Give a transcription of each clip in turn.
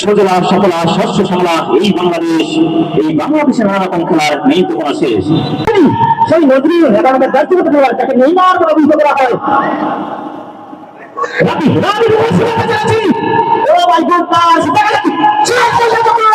সজলা সফলা শস্য শ্যামলা এই বাংলাদেশ এই বাংলাদেশের নানা রকম খেলার নেই তো কোনো শেষ সেই নজরুল এগারোটা জাতীয় খেলোয়াড় তাকে নেইমার বলে অভিহিত করা হয় রাবি রাবি ও মাই গডনেস দেখা যাচ্ছে শেষ পর্যন্ত গোল!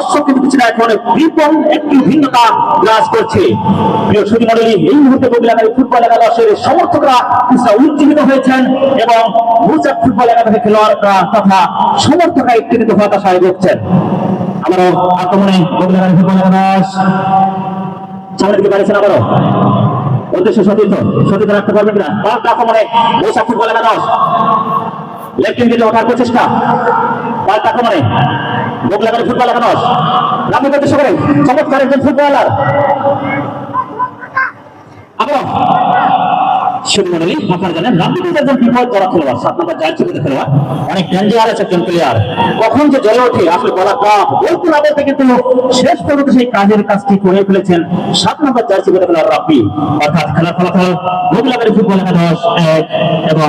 দর্শক কিন্তু এখন বিপন একটি ভিন্নতা বিরাজ করছে। প্রিয় সুধী মন্ডলী এই মুহূর্তে বগুড়াবাড়ি ফুটবল একাদশের সমর্থকরা কিছুটা উজ্জীবিত হয়েছেন এবং ফুটবল একাদশের খেলোয়াড়রা তথা সমর্থকরা একটু কিন্তু হতাশায় আক্রমণে বগুড়াগাড়ি ফুটবল একাদশ। সামনে দিকে পারেছেন আবারও। উদ্দেশ্য সতীর্থ রাখতে পারবেন কিনা? আক্রমণে একাদশ। ওঠার প্রচেষ্টা। বগুড়াবাড়ি ফুটবল উদ্দেশ্য করে। চমৎকার একজন ফুটবলার। জলে ওঠে, আসলে বলা কাজের কাজটি করে ফেলেছেন সাত নম্বর ফুটবল এক এবং